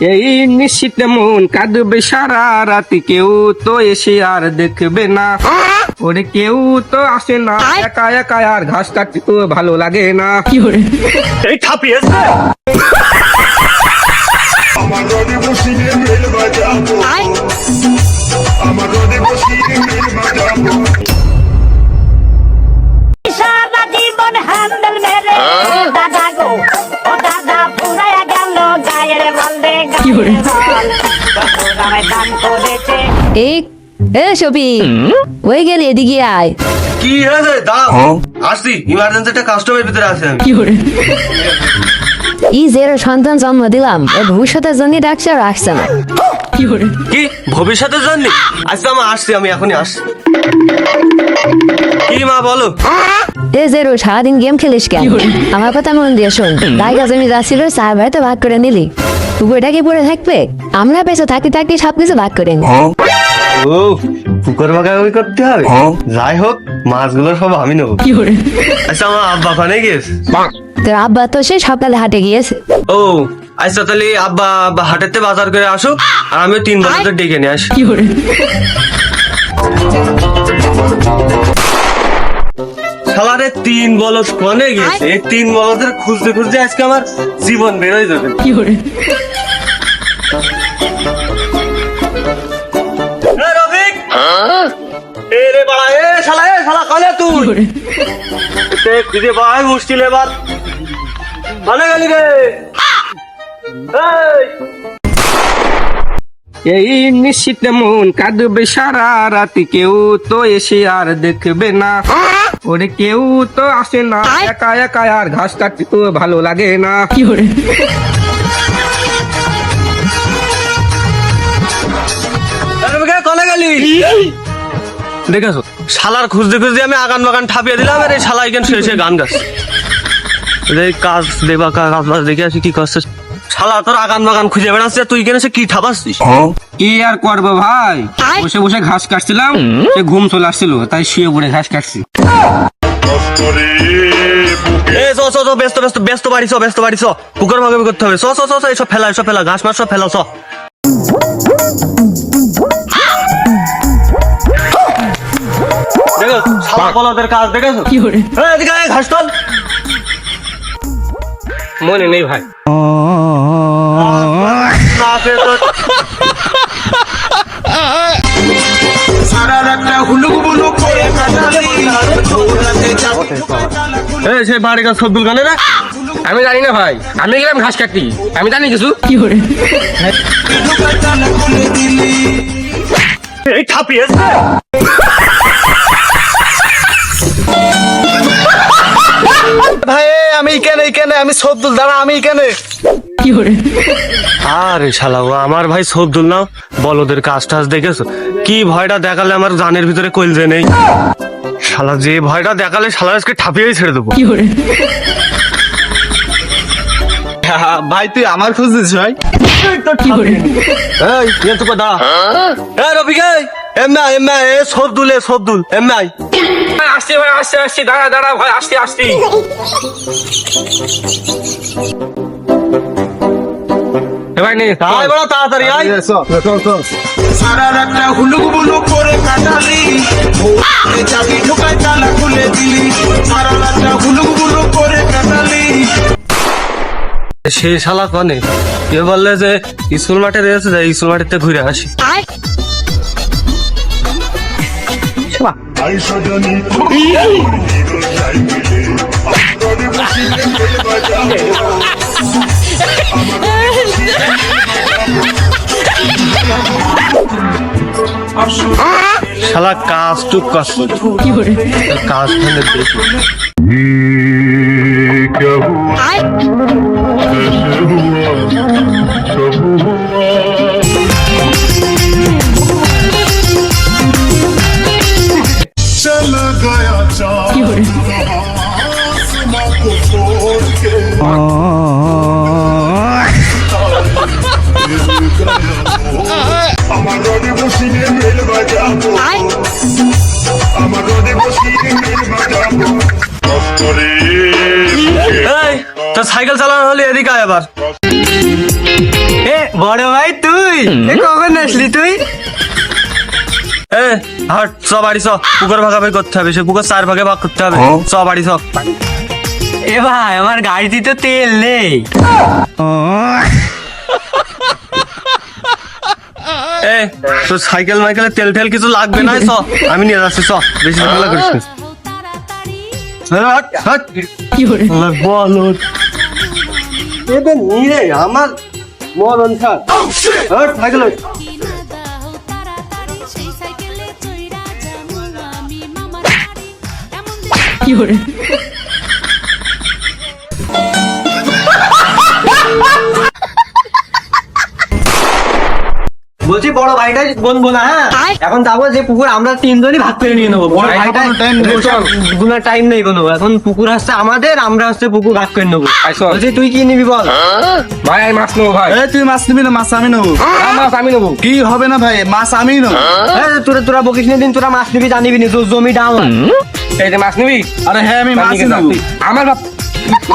এই নিশ্চিত মন কাঁদবে সারা রাতি কেউ তো এসে আর দেখবে না। ওরে কেউ তো আসে না একা একা আর ঘাস কাটতে তো ভালো লাগে না। এই ঠাপিয়েছে আমার রোদে বসিয়ে মেল বাজাবো এ সবি ওই গেলি এদিকে আয়। কি হয়েছে? দাঁড়াও আসছি। ইমার্জেন্সি একটা কাস্টমার ভিতরে আছে আমি। ই জেরো সন্তান জন্ম দিলাম ওর ভবিষ্যতের জন্য ডাকছে আর আসছে না। কি ভবিষ্যতের জন্য? আচ্ছা আমি আসছি আমি এখনই আসছি। কি মা বলো? এ জেরো সারাদিন গেম খেলিস কেন? আমার কথা মন দিয়ে শোন। জায়গা জমি যাচ্ছিল চার ভাইতে ভাগ করে নিলি। পুকুরটা কি পড়ে থাকবে। আমরা বেঁচে থাকতে থাকতে সবকিছু ভাগ করে নি ও পুকুর বাগাবি করতে হবে? যাই হোক মাছগুলো সব আমি নেব। আচ্ছা আমার আব্বা ওখানে গিয়েছে? তোর আব্বা তো সে সকালে হাটে গিয়েছে। ও আচ্ছা তাহলে আব্বা আব্বা হাটেতে বাজার করে আসুক আর আমি তিন বছর ডেকে নিয়ে আসি। শালারে তিন বলস কনে গেছে এই তিন বলসের খুঁজতে খুঁজতে আজকে আমার জীবন বেরোয় যাবে। এ এ রে বাড়া এ শালা এ শালা কালে তুই? খুঁজে পাওয়াই মুশকিল এবার। মানে গেলি রে। এই। এই নিশ্চিত মন কাঁদবে সারা রাতি কেউ তো এসে আর দেখবে না। ওরে কেউ তো আসে না একা একা আর ঘাস কাটতে তো ভালো লাগে না। আরে গেলি দেখেছ? শালার খুঁজতে খুঁজতে আমি আগান বাগান ঠাপিয়ে দিলাম আর এই শালা এখানে শেষে গান এই কাজ দেবা কাজ বাজ দেখে আসি কি করছিস শালা তোর আগান বাগান খুঁজে বেড়াচ্ছে তুই কেন সে কি ঠাপাচ্ছিস? কি আর করব ভাই? বসে বসে ঘাস কাটছিলাম সে ঘুম চলে আসছিল তাই শুয়ে পড়ে ঘাস কাটছি। কষ্টরে বুকে এ চ চ চ ব্যস্ত ব্যস্ত ব্যস্ত বাড়ি ব্যস্ত বাড়ি পুকুর করতে হবে। এসব ফেলা এসব ফেলা ঘাস মাস সব ফেলা চ। বলদের কাজ দেখেছ? এদিকে ঘাস তোল। মনে নেই ভাই। সে তো সারা রাতটা হুলুক বুলুক করে কাটালি দৌড়াতে যাবি এ সে বাড়ি কাজ সব দুলকানে না আমি জানি না ভাই। আমি গেলাম ঘাস কাটতে। আমি জানি কিছু। কি দিলি এই ঠাপিয়েছে ভাই আমি কেনে কেনে আমি সবদুল দাঁড়া আমি কেনে আরে শালা ও আমার ভাই সবদুল না? বলদের কাজ টাজ দেখেছ? কি ভয়টা দেখালে আমার জানের ভিতরে কইলজে নেই? শালা যে ভয়টা দেখালে শালা আজকে ঠাপিয়েই ছেড়ে দেবো। ভাই তুই আমার খুঁজছিস ভাই? এই ইয়ে তো দাঁড়া এ রফিক এই এমনা এমনা এ সবদুল এ সবদুল এমনাই আসছি ভাই আসছি আসছি দাঁড়া দাঁড়া ভাই আসছি আসছি। সে শালা কনে? কে বললে যে স্কুল মাঠে রয়েছে যে স্কুল মাঠেতে ঘুরে আসি। আইসা জানি সাইকেলে রোদে বসিয়ে মেল বাজাবো শালা কাজ টুক কাজ কাজ বসিয়ে মেল বাজাবো। আমার রোদে বসিয়ে মেল বাজাবো। এই তোর সাইকেল চালানো হলে এদিকে আয় আবার। এ বড় ভাই তুই? এ কখন আসলি তুই? এ হাট চ বাড়ি চ। পুকুর ভাগাভাগি করতে হবে সে পুকুর চার ভাগে ভাগ করতে হবে। চ বাড়ি চ। এ ভাই আমার গাড়িতে তো তেল নেই। এ তোর সাইকেল মাইকেলে তেল টেল কিছু লাগবে না চ। আমি নিয়ে যাচ্ছি চ। বেশি ঝামেলা করিস না। হাট, হাট। আল্লাহ, বলো এবে নিয়ে আমার মরণ সাইকেল হাট। বলছি বড় ভাইটা বলব না হ্যাঁ? এখন যাব যে পুকুর আমরা তিনজনই ভাগ করে নিয়ে নেব। বড় ভাইটা টাইম নেই কোনো এখন পুকুর হচ্ছে আমাদের আমরা হচ্ছে পুকুর ভাগ করে নেব। বলছি তুই কি নিবি বল? ভাই আমি মাছ নেব ভাই। তুই মাছ নিবি না মাছ আমি নেব। হ্যাঁ, মাছ আমি নেব। কি হবে না ভাই? মাছ আমি নেব। এ, তোরা তোরা বকিস না দিন তোরা মাছ নিবি জানিবি না তোর জমিটা আমার এই যে মাছ নিবি? আরে হ্যাঁ আমি মাছ নিয়ে নেব। আমার বাপ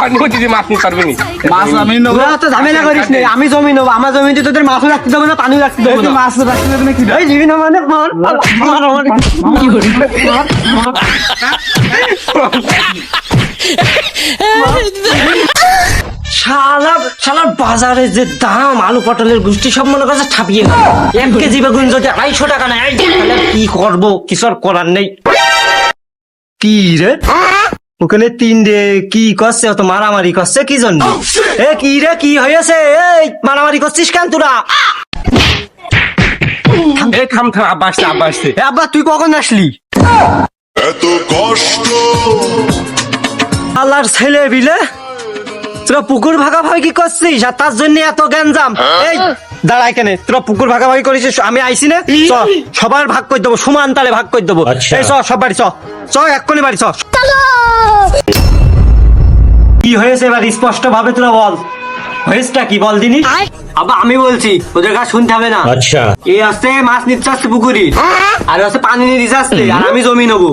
আমি বলছি যে মাছ নিতে পারবি নি। মাছ আমি নেব। তোরা তো ঝামেলা করিস না। আমি জমি নেব আমার জমিতে তোদের মাছও রাখতে দেবো না পানিও রাখতে দেবো না। মাছ রাখতে দেবে নাকি? এই নিবি মানে। শালা শালার বাজারে যে দাম আলু পটলের গুষ্টি সব মনে করছে ছাপিয়ে গেল এক কেজি বেগুন যদি আড়াইশো টাকা নেয় কি করব? কিছু আর করার নেই। কি রে? ওখানে তিন রে কি করছে? অত মারামারি করছে কি জন্য? এ কি রে কি হয়েছে? এই মারামারি করছিস কেন তোরা? এ থাম থাম আব্বা আসছে আব্বা আসছে। এ আব্বা তুই কখন আসলি? এত কষ্ট! আল্লাহর ছেলে বিলে তোরা পুকুর ভাগাভাগি কি করছিস আর তার জন্য এত গ্যাঞ্জাম। এই দাঁড়াই কেন তোরা পুকুর ভাগাভাগি করিস আমি আইছি না। চ সবার ভাগ করে দেবো সমান তালে ভাগ করে দেবো। এই চ সব বাড়ি চ। চ এক্ষুনি বাড়ি চ। কি হয়েছে এবার? স্পষ্ট ভাবে তোরা বল। হয়েছেটা কি বল দিনি? আবার আমি বলছি ওদের কাছে শুনতে হবে না। আচ্ছা। এই আসছে মাছ নিতে আসছে পুকুরি। আর হচ্ছে পানি নিতে আসছে আর আমি জমি নেব।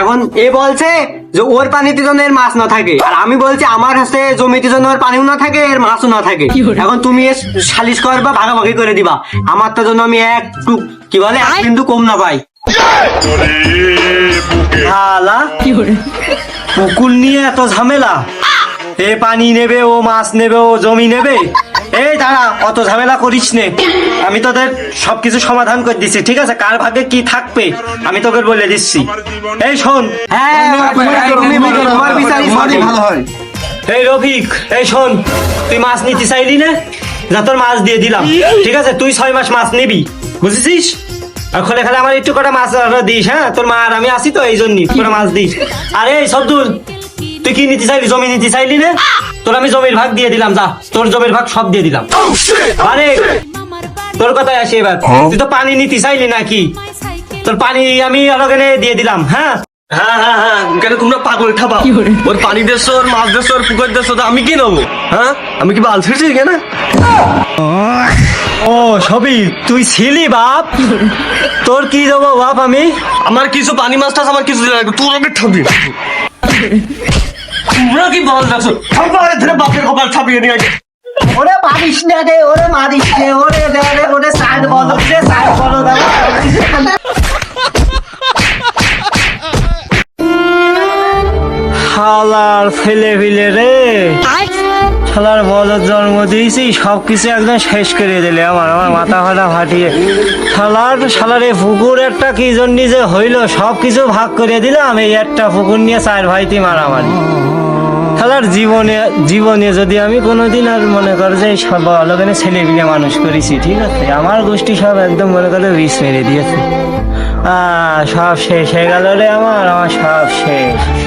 এখন এ বলছে যে ওর পানিতে যেন এর মাছ না থাকে। আর আমি বলছি আমার হচ্ছে জমিতে যেন ওর পানিও না থাকে এর মাছও না থাকে। এখন তুমি এ সালিশ করবা ভাগাভাগি করে দিবা। আমার তো জন্য আমি একটু কি বলে কিন্তু কম না পাই। হালা পুকুর নিয়ে এত ঝামেলা। এ পানি নেবে ও মাছ নেবে ও জমি নেবে? এই দাঁড়া অত ঝামেলা করিস নে। আমি তোদের সবকিছু সমাধান করে দিচ্ছি ঠিক আছে? কার ভাগে কি থাকবে? আমি তোকে বলে দিচ্ছি। এই শোন। হ্যাঁ হয়। এই রফিক এই শোন তুই মাছ নিতে চাইলি না? যা তোর মাছ দিয়ে দিলাম। ঠিক আছে? তুই ছয় মাস মাছ নিবি। বুঝেছিস? আর খোলে খালে আমার একটু কটা মাছ দিস হ্যাঁ? তোর মা আর আমি আসি তো এই জন্যই কটা মাছ দিস। আরে এই সবদুল তুই কি নিতে চাইলি? জমি নিতে চাইলি না তোর আমি জমির ভাগ দিয়ে দিলাম যা। তোর জমির ভাগ সব দিয়ে দিলাম। আরে তোর কথায় আসি এবার। তুই তো পানি নিতে চাইলি নাকি? তোর পানি আমি ওখানে দিয়ে দিলাম হ্যাঁ? হ্যাঁ হ্যাঁ হ্যাঁ কেন তোমরা পাগল ঠাবা ওর পানি দেশ ওর মাছ দেশ ওর পুকুর দেশ তো আমি কি নেব? হ্যাঁ? আমি কি বাল ছেড়েছি কেন ও সবই তুই ছিলি বাপ? তোর কি দেবো বাপ আমি? আমার কিছু পানি মাছ টাছ আমার কিছু তোর আগে ঠাবি তোমরা কি বল সবাই ধরে বাপের কপাল ছাপিয়ে নিয়ে ওরে মারিস না রে ওরে মারিস রে ওরে রে রে ওরে সাইড বলো রে সাইড বলো দাও হালার ফেলে ফেলে রে। শালার বলদ জন্ম দিয়েছি সব কিছু একদম শেষ করে দিলে আমার আমার মাথা ফাটা ফাটিয়ে। শালার শালার এই পুকুর একটা কি জন্য যে হইল সব কিছু ভাগ করে দিলাম এই একটা পুকুর নিয়ে চার ভাইতি মারামারি। শালার জীবনে জীবনে যদি আমি কোনোদিন আর মনে করো যে সব ভালো অলগানে ছেলে মিলে মানুষ করেছি, ঠিক আছে? আমার গোষ্ঠী সব একদম মনে করে বিষ মেরে দিয়েছে। সব শেষ হয়ে গেল রে আমার আমার সব শেষ।